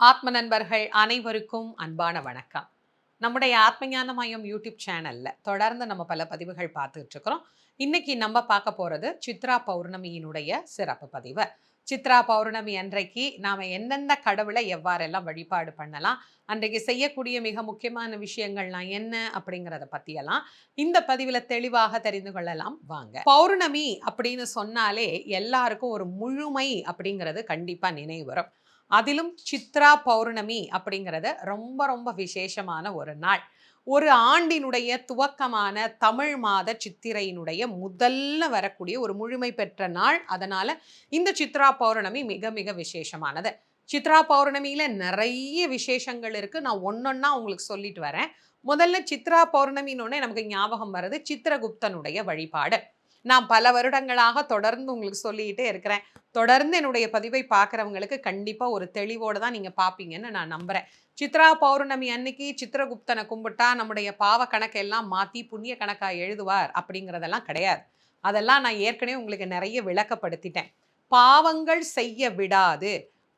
ஆத்ம நண்பர்கள் அனைவருக்கும் அன்பான வணக்கம். நம்முடைய ஆத்மஞான மையம் யூடியூப் சேனல்ல தொடர்ந்து நம்ம பல பதிவுகள் பார்த்துட்டு இருக்கிறோம். இன்னைக்கு நம்ம பார்க்க போறது சித்ரா பௌர்ணமியினுடைய சிறப்பு பதிவு. சித்ரா பௌர்ணமி அன்றைக்கு நாம எந்தெந்த கடவுளை எவ்வாறெல்லாம் வழிபாடு பண்ணலாம் அன்றைக்கு செய்யக்கூடிய மிக முக்கியமான விஷயங்கள்லாம் என்ன அப்படிங்கிறத பற்றியெல்லாம் இந்த பதிவுல தெளிவாக தெரிந்து கொள்ளலாம். வாங்க. பௌர்ணமி அப்படின்னு சொன்னாலே எல்லாருக்கும் ஒரு முழுமை அப்படிங்கிறது கண்டிப்பா நினைவு வரும். அதிலும் சித்ரா பௌர்ணமி அப்படிங்கிறது ரொம்ப ரொம்ப விசேஷமான ஒரு நாள். ஒரு ஆண்டினுடைய துவக்கமான தமிழ் மாத சித்திரையினுடைய முதல்ல வரக்கூடிய ஒரு முழுமை பெற்ற நாள். அதனால இந்த சித்ரா பௌர்ணமி மிக மிக விசேஷமானது. சித்ரா பௌர்ணமியில நிறைய விசேஷங்கள் இருக்கு. நான் ஒன்னொன்னா உங்களுக்கு சொல்லிட்டு வரேன். முதல்ல சித்ரா பௌர்ணமின்னு நமக்கு ஞாபகம் வருது சித்திரகுப்தனுடைய வழிபாடு. நான் பல வருடங்களாக தொடர்ந்து உங்களுக்கு சொல்லிக்கிட்டே இருக்கிறேன். தொடர்ந்து என்னுடைய பதிவை பார்க்குறவங்களுக்கு கண்டிப்பாக ஒரு தெளிவோடு தான் நீங்கள் பார்ப்பீங்கன்னு நான் நம்புகிறேன் சித்ரா பௌர்ணமி அன்னைக்கு சித்திரகுப்தனை கும்பிட்டா நம்முடைய பாவ கணக்கெல்லாம் மாற்றி புண்ணிய கணக்காக எழுதுவார் அப்படிங்கிறதெல்லாம் கிடையாது. அதெல்லாம் நான் ஏற்கனவே உங்களுக்கு நிறைய விளக்கப்படுத்திட்டேன். பாவங்கள் செய்ய விடாது.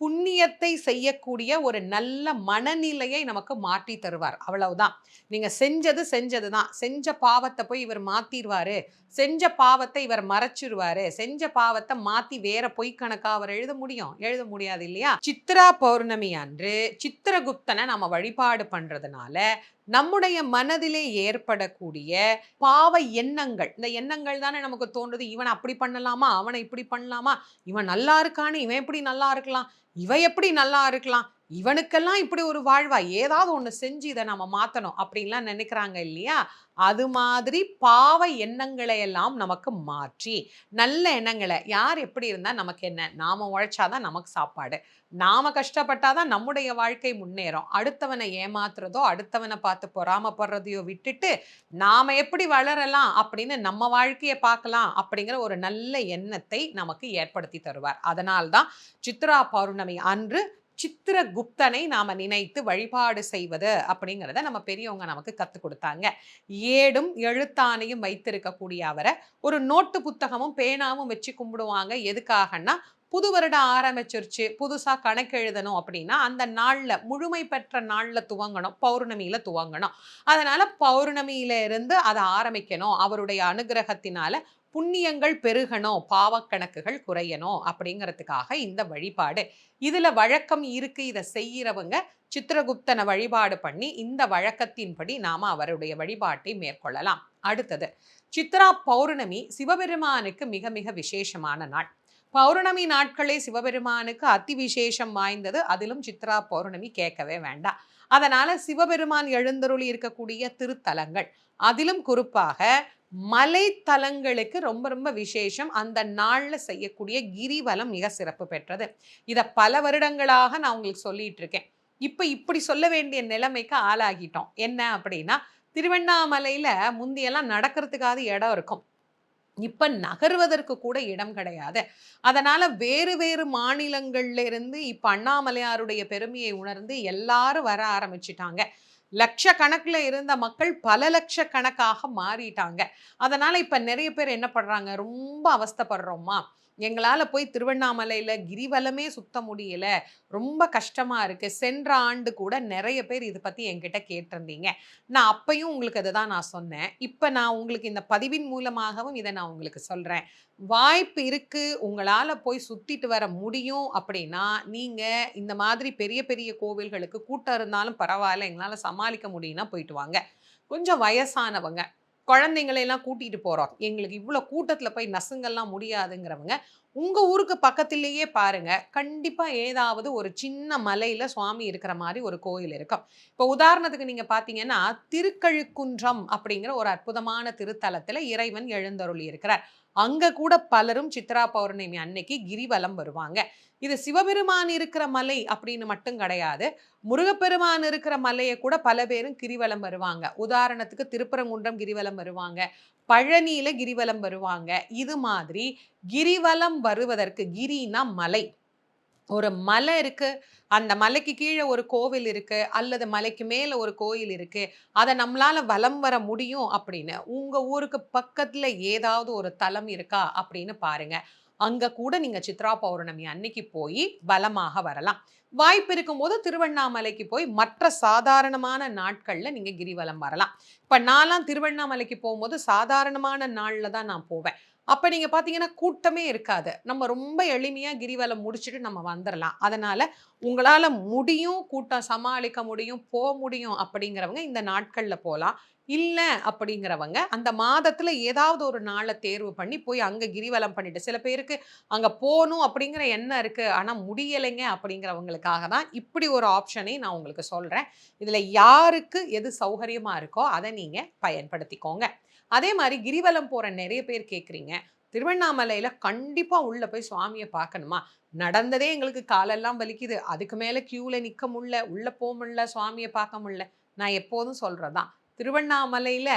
புண்ணியத்தை செய்யக்கூடிய ஒரு நல்ல மனநிலையை நமக்கு மாற்றி தருவார். அவ்வளவுதான். நீங்க செஞ்சது செஞ்சது தான் செஞ்ச பாவத்தை போய் இவர் மாத்திடுவாரு செஞ்ச பாவத்தை இவர் மறைச்சிருவாரு. செஞ்ச பாவத்தை மாத்தி வேற பொய் கணக்கா அவர் எழுத முடியும்? எழுத முடியாது இல்லையா? சித்ரா பௌர்ணமி அன்று சித்திரகுப்தனை நம்ம வழிபாடு பண்றதுனால நம்முடைய மனதிலே ஏற்படக்கூடிய பாவ எண்ணங்கள். இந்த எண்ணங்கள் தானே நமக்கு தோன்றுது. இவன் அப்படி பண்ணலாமா? அவனை இப்படி பண்ணலாமா? இவன் நல்லா இருக்கான்னு இவன் எப்படி நல்லா இருக்கலாம்? இவ எப்படி நல்லா இருக்கலாம்? இவனுக்கெல்லாம் இப்படி ஒரு வாழ்வா? ஏதாவது ஒன்று செஞ்சு இதை நம்ம மாற்றணும் அப்படின்லாம் நினைக்கிறாங்க இல்லையா? அது மாதிரி பாவ எண்ணங்களை எல்லாம் நமக்கு மாற்றி நல்ல எண்ணங்களை யார் எப்படி இருந்தால் நமக்கு என்ன? நாம் உழைச்சாதான் நமக்கு சாப்பாடு. நாம கஷ்டப்பட்டாதான் நம்முடைய வாழ்க்கை முன்னேறும். அடுத்தவனை ஏமாத்துறதோ அடுத்தவனை பார்த்து பொறாமப்படுறதையோ விட்டுட்டு நாம் எப்படி வளரலாம் அப்படின்னு நம்ம வாழ்க்கையை பார்க்கலாம் அப்படிங்கிற ஒரு நல்ல எண்ணத்தை நமக்கு ஏற்படுத்தி தருவார். அதனால்தான் சித்ரா பௌர்ணமி அன்று சித்திரகுப்தனை நாம் நினைத்து வழிபாடு செய்வது அப்படிங்கிறத நம்ம பெரியவங்க நமக்கு கற்றுக் கொடுத்தாங்க. ஏடும் எழுத்தானையும் வைத்திருக்கக்கூடிய அவரை ஒரு நோட்டு புத்தகமும் பேனாவும் வச்சு கும்பிடுவாங்க. எதுக்காகன்னா புது வருடம் ஆரம்பிச்சிருச்சு புதுசாக கணக்கு எழுதணும் அப்படின்னா அந்த நாளில் முழுமை பெற்ற நாளில் துவங்கணும் பௌர்ணமியில் துவங்கணும். அதனால் பௌர்ணமியில இருந்து அதை ஆரம்பிக்கணும். அவருடைய அனுகிரகத்தினால புண்ணியங்கள் பெருகணும் பாவக்கணக்குகள் குறையணும் அப்படிங்கிறதுக்காக இந்த வழிபாடு. இதில் வழக்கம் இருக்கு இதை செய்கிறவங்க சித்திரகுப்தனை வழிபாடு பண்ணி இந்த வழக்கத்தின்படி நாம அவருடைய வழிபாட்டை மேற்கொள்ளலாம். அடுத்தது சித்ரா பௌர்ணமி சிவபெருமானுக்கு மிக மிக விசேஷமான நாள். பௌர்ணமி நாட்களே சிவபெருமானுக்கு அதி விசேஷம் வாய்ந்தது அதிலும் சித்ரா பௌர்ணமி கேட்கவே வேண்டாம். அதனால் சிவபெருமான் எழுந்தருளி இருக்கக்கூடிய திருத்தலங்கள் அதிலும் குறிப்பாக மலைத்தலங்களுக்கு ரொம்ப ரொம்ப விசேஷம். அந்த நாளில் செய்யக்கூடிய கிரிவலம் மிக சிறப்பு பெற்றது. இதை பல வருடங்களாக நான் உங்களுக்கு சொல்லிட்டு இருக்கேன் இப்போ இப்படி சொல்ல வேண்டிய நிலைமைக்கு ஆளாகிட்டோம். என்ன அப்படின்னா திருவண்ணாமலையில் முந்தியெல்லாம் நடக்கிறதுக்காக இடம் இருக்கும். இப்போ நகர்வதற்கு கூட இடம் கிடையாது. அதனால் வேறு வேறு மாநிலங்கள்ல இருந்து இப்போ அண்ணாமலையாருடைய பெருமையை உணர்ந்து எல்லாரும் வர ஆரம்பிச்சிட்டாங்க. லட்சக்கணக்கில் இருந்த மக்கள் பல லட்ச கணக்காக மாறிட்டாங்க. அதனால இப்ப நிறைய பேர் என்ன பண்றாங்க? ரொம்ப அவஸ்தப்படுறோமா? எங்களால் போய் திருவண்ணாமலையில் கிரிவலமே சுத்த முடியல. ரொம்ப கஷ்டமாக இருக்குது சென்ற ஆண்டு கூட நிறைய பேர் இதை பற்றி என்கிட்ட கேட்டிருந்தீங்க. நான் அப்பையும் உங்களுக்கு அதை தான் நான் சொன்னேன். இப்போ நான் உங்களுக்கு இந்த பதிவின் மூலமாகவும் இதை நான் உங்களுக்கு சொல்கிறேன் வாய்ப்பு இருக்குது உங்களால் போய் சுற்றிட்டு வர முடியும் அப்படின்னா நீங்கள் இந்த மாதிரி பெரிய பெரிய கோவில்களுக்கு கூட்டம் இருந்தாலும் பரவாயில்ல. எங்களால் சமாளிக்க முடியும்னா போயிட்டு வாங்க. கொஞ்சம் வயசானவங்க. குழந்தைங்களையெல்லாம் கூட்டிகிட்டு போகிறோம் எங்களுக்கு இவ்வளோ கூட்டத்தில் போய் நசுங்கெல்லாம் முடியாதுங்கிறவங்க உங்கள் ஊருக்கு பக்கத்துலேயே பாருங்கள் கண்டிப்பாக ஏதாவது ஒரு சின்ன மலையில் சுவாமி இருக்கிற மாதிரி ஒரு கோயில் இருக்கும். இப்போ உதாரணத்துக்கு நீங்கள் பார்த்தீங்கன்னா திருக்கழுக்குன்றம் அப்படிங்கிற ஒரு அற்புதமான திருத்தலத்தில் இறைவன் எழுந்தருளி இருக்கிறார் அங்கே கூட பலரும் சித்ரா பௌர்ணமி அன்னைக்கு கிரிவலம் வருவாங்க. இது சிவபெருமான் இருக்கிற மலை அப்படின்னு மட்டும் கிடையாது. முருகப்பெருமான் இருக்கிற மலையை கூட பல பேரும் கிரிவலம் வருவாங்க. உதாரணத்துக்கு திருப்பரங்குன்றம் கிரிவலம் வருவாங்க. பழனியில கிரிவலம் வருவாங்க. இது மாதிரி கிரிவலம் வருவதற்கு கிரினா மலை. ஒரு மலை இருக்கு. அந்த மலைக்கு கீழே ஒரு கோவில் இருக்கு. அல்லது மலைக்கு மேல ஒரு கோயில் இருக்கு. அதை நம்மளால வலம் வர முடியும் அப்படின்னு உங்க ஊருக்கு பக்கத்துல ஏதாவது ஒரு தலம் இருக்கா அப்படின்னு பாருங்க. அங்க கூட நீங்க சித்ரா பௌர்ணமி அன்னைக்கு போய் பலமாக வரலாம். வாய்ப்பு இருக்கும்போது திருவண்ணாமலைக்கு போய் மற்ற சாதாரணமான நாட்களில் நீங்கள் கிரிவலம் வரலாம். இப்போ நான்லாம் திருவண்ணாமலைக்கு போகும்போது சாதாரணமான நாளில் தான் நான் போவேன். அப்போ நீங்கள் பார்த்தீங்கன்னா கூட்டமே இருக்காது. நம்ம ரொம்ப எளிமையாக கிரிவலம் முடிச்சுட்டு நம்ம வந்துடலாம் அதனால் உங்களால் முடியும் கூட்டம் சமாளிக்க முடியும் போக முடியும் அப்படிங்கிறவங்க இந்த நாட்களில் போகலாம் இல்லை அப்படிங்கிறவங்க அந்த மாதத்தில் ஏதாவது ஒரு நாளை தேர்வு பண்ணி போய் அங்கே கிரிவலம் பண்ணிட்டு சில பேருக்கு அங்கே போகணும் அப்படிங்கிற எண்ணம் இருக்குது ஆனால் முடியலைங்க அப்படிங்கிறவங்களுக்காக தான் இப்படி ஒரு ஆப்ஷனை நான் உங்களுக்கு சொல்கிறேன் இதில் யாருக்கு எது சௌகரியமாக இருக்கோ அதை நீங்கள் பயன்படுத்திக்கோங்க. அதே மாதிரி கிரிவலம் போகிற நிறைய பேர் கேட்குறீங்க திருவண்ணாமலையில் கண்டிப்பாக உள்ளே போய் சுவாமியை பார்க்கணுமா? நடந்ததே எங்களுக்கு காலெல்லாம் வலிக்குது. அதுக்கு மேலே க்யூவில் நிற்க முடில உள்ளே போக முடில சுவாமியை பார்க்க முடில நான் எப்போதும் சொல்கிறதான் திருவண்ணாமலையில்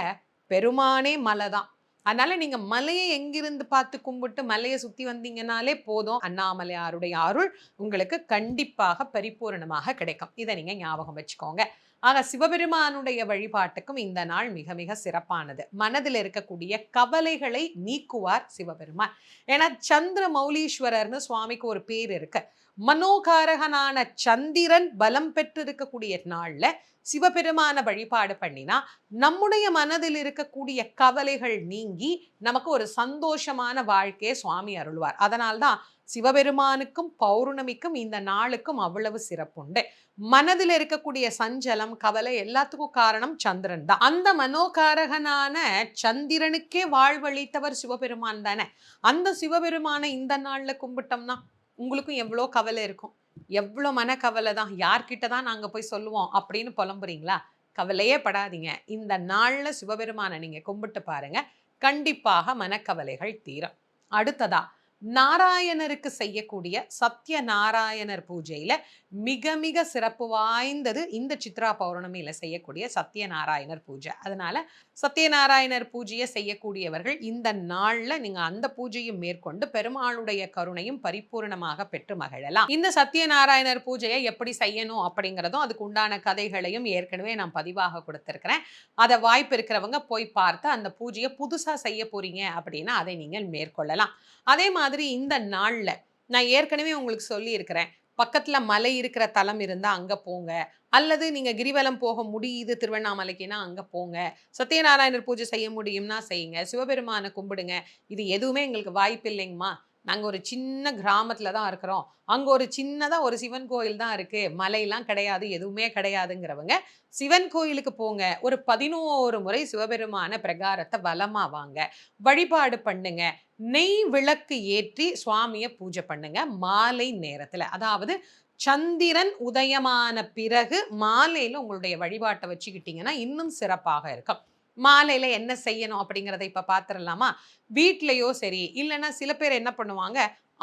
பெருமானே மலை தான் அதனால நீங்க மலையை எங்கிருந்து பார்த்து கும்பிட்டு மலையை சுத்தி வந்தீங்கனாலே போதும். அண்ணாமலையாருடைய அருள் உங்களுக்கு கண்டிப்பாக பரிபூரணமாக கிடைக்கும். இதை நீங்க ஞாபகம் வச்சுக்கோங்க. ஆக சிவபெருமானுடைய வழிபாட்டுக்கும் இந்த நாள் மிக மிக சிறப்பானது. மனதில் இருக்கக்கூடிய கவலைகளை நீக்குவார் சிவபெருமான். ஏன்னா சந்திர மௌலீஸ்வரர்னு சுவாமிக்கு ஒரு பேர் இருக்கு. மனோகாரகனான சந்திரன் பலம் பெற்று இருக்கக்கூடிய நாளில் சிவபெருமான வழிபாடு பண்ணினா நம்முடைய மனதில் இருக்கக்கூடிய கவலைகள் நீங்கி நமக்கு ஒரு சந்தோஷமான வாழ்க்கையை சுவாமி அருள்வார். அதனால்தான் சிவபெருமானுக்கும் பௌர்ணமிக்கும் இந்த நாளுக்கும் அவ்வளவு சிறப்புண்டு. மனதில் இருக்கக்கூடிய சஞ்சலம் கவலை எல்லாத்துக்கும் காரணம் சந்திரன் தான். அந்த மனோகாரகனான சந்திரனுக்கே வாழ்வழித்தவர் சிவபெருமான் தானே. அந்த சிவபெருமானை இந்த நாளில் கும்பிட்டோம்னா உங்களுக்கும் எவ்வளோ கவலை இருக்கும்? எவ்வளோ மனக்கவலை தான் யார்கிட்ட தான் நாங்கள் போய் சொல்லுவோம் அப்படின்னு புலம்புறீங்களா? கவலையே படாதீங்க. இந்த நாளில் சிவபெருமானை நீங்கள் கும்பிட்டு பாருங்க. கண்டிப்பாக மனக்கவலைகள் தீரும். அடுத்ததாக நாராயணருக்கு செய்யக்கூடிய சத்ய நாராயணர் பூஜையில் மிக மிக சிறப்பு வாய்ந்தது இந்த சித்ரா பௌர்ணமியில செய்யக்கூடிய சத்யநாராயணர் பூஜை. அதனால சத்யநாராயணர் பூஜையை செய்யக்கூடியவர்கள் இந்த நாள்ல நீங்க அந்த பூஜையும் மேற்கொண்டு பெருமாளுடைய கருணையும் பரிபூர்ணமாக பெற்று மகிழலாம். இந்த சத்யநாராயணர் பூஜையை எப்படி செய்யணும் அப்படிங்கிறதும் அதுக்கு உண்டான கதைகளையும் ஏற்கனவே நான் பதிவாக கொடுத்துருக்கிறேன். அதை வாய்ப்பு இருக்கிறவங்க போய் பார்த்து அந்த பூஜையை புதுசா செய்ய போறீங்க அப்படின்னா அதை நீங்கள் மேற்கொள்ளலாம். அதே மாதிரி இந்த நாளில் நான் ஏற்கனவே உங்களுக்கு சொல்லியிருக்கிறேன். பக்கத்தில் மலை இருக்கிற தலம் இருந்தால் அங்கே போங்க. அல்லது நீங்கள் கிரிவலம் போக முடியுது திருவண்ணாமலைக்குன்னா அங்கே போங்க. சத்யநாராயணர் பூஜை செய்ய முடியும்னா செய்யுங்க. சிவபெருமானை கும்பிடுங்க. இது எதுவுமே எங்களுக்கு வாய்ப்பு இல்லைங்கம்மா. நாங்கள் ஒரு சின்ன கிராமத்தில் தான் இருக்கிறோம். அங்கே ஒரு சின்னதாக ஒரு சிவன் கோயில் தான் இருக்குது மலையெல்லாம் கிடையாது எதுவுமே கிடையாதுங்கிறவங்க சிவன் கோயிலுக்கு போங்க. ஒரு பதினோரு முறை சிவபெருமான பிரகாரத்தை வலமாக வாங்க. வழிபாடு பண்ணுங்க. நெய் விளக்கு ஏற்றி சுவாமியை பூஜை பண்ணுங்க மாலை நேரத்தில். அதாவது சந்திரன் உதயமான பிறகு மாலையில் உங்களுடைய வழிபாட்டை வச்சுக்கிட்டிங்கன்னா இன்னும் சிறப்பாக இருக்கும். மாலையில் என்ன செய்யணும் அப்படிங்கிறத இப்போ பார்த்துடலாமா வீட்லேயோ சரி இல்லைன்னா சில பேர் என்ன பண்ணுவாங்க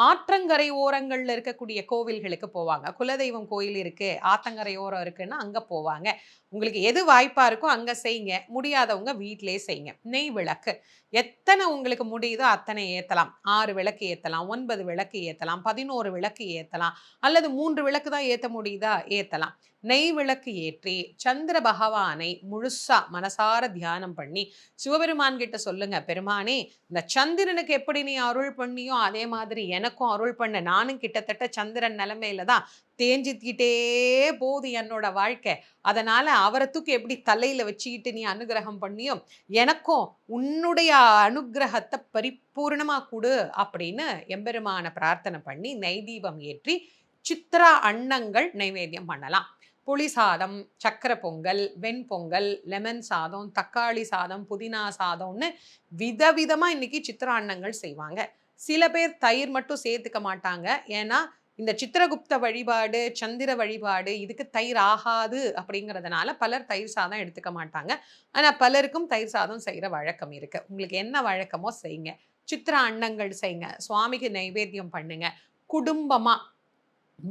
ஆற்றங்கரை ஓரங்களில் இருக்கக்கூடிய கோவில்களுக்கு போவாங்க. குலதெய்வம் கோயில் இருக்குது ஆத்தங்கரை ஓரம் இருக்குன்னா அங்கே போவாங்க. உங்களுக்கு எது வாய்ப்பாக இருக்கோ அங்கே செய்யுங்க. முடியாதவங்க வீட்டிலேயே செய்யுங்க. நெய் விளக்கு. எத்தனை உங்களுக்கு முடியுதோ அத்தனை ஏற்றலாம் ஆறு விளக்கு ஏற்றலாம் ஒன்பது விளக்கு ஏற்றலாம் பதினோரு விளக்கு ஏற்றலாம் அல்லது மூன்று விளக்கு தான் ஏற்ற முடியுதா ஏற்றலாம் நெய் விளக்கு ஏற்றி சந்திர பகவானை முழுசா மனசார தியானம் பண்ணி சிவபெருமான் கிட்ட சொல்லுங்க பெருமானே இந்த சந்திரனுக்கு எப்படி நீ அருள் பண்ணியோ அதே மாதிரி எனக்கும் அருள் பண்ண. நானும் கிட்டத்தட்ட சந்திரன் நிலமையில தான் தேஞ்சிக்கிட்டே போகுது என்னோட வாழ்க்கை. அதனால அவரை தூக்கி எப்படி தலையில வச்சுக்கிட்டு நீ அனுகிரகம் பண்ணியும் எனக்கும் உன்னுடைய அனுகிரகத்தை பரிபூர்ணமா கொடு அப்படின்னு எம்பெருமான பிரார்த்தனை பண்ணி நைதீபம் ஏற்றி சித்ரா அன்னங்கள் நைவேத்தியம் பண்ணலாம். புளி சாதம் சக்கரை பொங்கல் வெண்பொங்கல் லெமன் சாதம் தக்காளி சாதம் புதினா சாதம்னு விதவிதமாக இன்னைக்கு சித்திராண்ணங்கள் செய்வாங்க. சில பேர் தயிர் மட்டும் சேர்த்துக்க மாட்டாங்க. ஏன்னா இந்த சித்திரகுப்த வழிபாடு சந்திர வழிபாடு இதுக்கு தயிர் ஆகாது அப்படிங்கிறதுனால பலர் தயிர் சாதம் எடுத்துக்க மாட்டாங்க. ஆனால் பலருக்கும் தயிர் சாதம் செய்கிற வழக்கம் இருக்குது உங்களுக்கு என்ன வழக்கமோ செய்யுங்க சித்திர அன்னங்கள் செய்யுங்க சுவாமிக்கு நைவேத்தியம் பண்ணுங்க. குடும்பமாக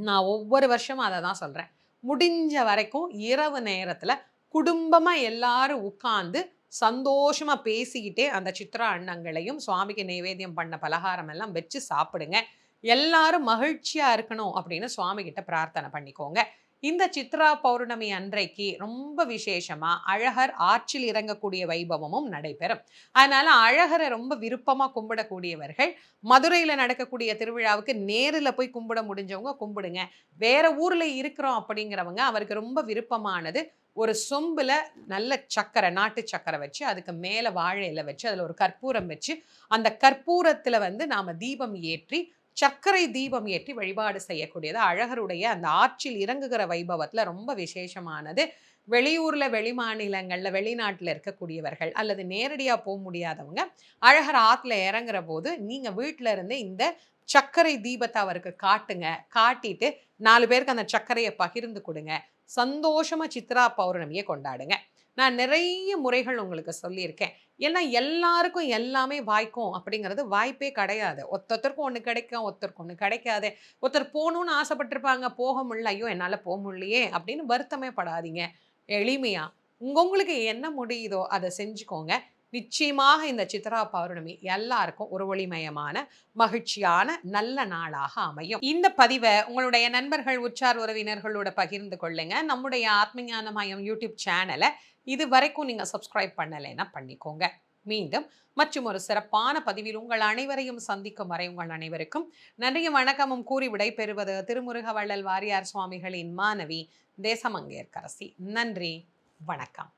நான் ஒவ்வொரு வருஷமும் அதை தான் சொல்கிறேன் முடிஞ்ச வரைக்கும் இரவு நேரத்தில் குடும்பமாக எல்லாரும் உட்காந்து சந்தோஷமா பேசிக்கிட்டே அந்த சித்ரா அண்ணங்களையும் சுவாமிக்கு நைவேத்தியம் பண்ண பலகாரம் எல்லாம் வச்சு சாப்பிடுங்க. எல்லாரும் மகிழ்ச்சியாக இருக்கணும் அப்படின்னு சுவாமிகிட்ட பிரார்த்தனை பண்ணிக்கோங்க. இந்த சித்ரா பௌர்ணமி அன்றைக்கு ரொம்ப விசேஷமா அழகர் ஆற்றில் இறங்கக்கூடிய வைபவமும் நடைபெறும். அதனால அழகரை ரொம்ப விருப்பமா கும்பிடக்கூடியவர்கள் மதுரையில நடக்கக்கூடிய திருவிழாவுக்கு நேரில் போய் கும்பிட முடிஞ்சவங்க கும்பிடுங்க. வேற ஊர்ல இருக்கிறோம் அப்படிங்கிறவங்க அவருக்கு ரொம்ப விருப்பமானது ஒரு சொம்பில் நல்ல சக்கரை நாட்டு சக்கரை வச்சு அதுக்கு மேலே வாழை இலை வச்சு அதில் ஒரு கற்பூரம் வச்சு அந்த கற்பூரத்தில் வந்து நாம் தீபம் ஏற்றி சர்க்கரை தீபம் ஏற்றி வழிபாடு செய்யக்கூடியது. அழகருடைய அந்த ஆற்றில் இறங்குகிற வைபவத்தில் ரொம்ப விசேஷமானது. வெளியூரில் வெளி மாநிலங்களில் வெளிநாட்டில் இருக்கக்கூடியவர்கள் அல்லது நேரடியாக போக முடியாதவங்க அழகர் ஆற்றுல இறங்குற போது நீங்கள் வீட்டில் இருந்து இந்த சர்க்கரை தீபத்தை அவருக்கு காட்டுங்க. காட்டிட்டு நாலு பேருக்கு அந்த சர்க்கரையை பகிர்ந்து கொடுங்க. சந்தோஷமாக சித்ரா பௌர்ணமியை கொண்டாடுங்க. நான் நிறைய முறைகள் உங்களுக்கு சொல்லியிருக்கேன். ஏன்னா எல்லாருக்கும் எல்லாமே வாய்க்கும் அப்படிங்கிறது வாய்ப்பே கிடையாது. ஒருத்தருக்கும் ஒன்று கிடைக்கும் ஒருத்தருக்கு ஒன்று கிடைக்காது. ஒருத்தர் போகணும்னு ஆசைப்பட்டிருப்பாங்க போக முடியல ஐயோ என்னால் போக முடியலையே அப்படின்னு வருத்தமே படாதீங்க. எளிமையாக உங்க உங்களுக்கு என்ன முடியுதோ அதை செஞ்சுக்கோங்க. நிச்சயமாக இந்த சித்ரா பௌர்ணமி எல்லாருக்கும் ஒரு ஒளிமயமான மகிழ்ச்சியான நல்ல நாளாக அமையும். இந்த பதிவை உங்களுடைய நண்பர்கள் உற்றார் உறவினர்களோட பகிர்ந்து கொள்ளுங்க. நம்முடைய ஆத்மஞான மயம் யூடியூப் சேனலை இது வரைக்கும் நீங்க சப்ஸ்கிரைப் பண்ணலைன்னா பண்ணிக்கோங்க. மீண்டும் மற்றும் ஒரு சிறப்பான பதிவில் உங்கள் அனைவரையும் சந்திக்கும் வரை உங்கள் அனைவருக்கும் நன்றிய வணக்கமும் கூறி விடைபெறுவது திருமுருக வள்ளல் வாரியார் சுவாமிகளின் மாணவி தேசமங்கேற்கரசி. நன்றி. வணக்கம்.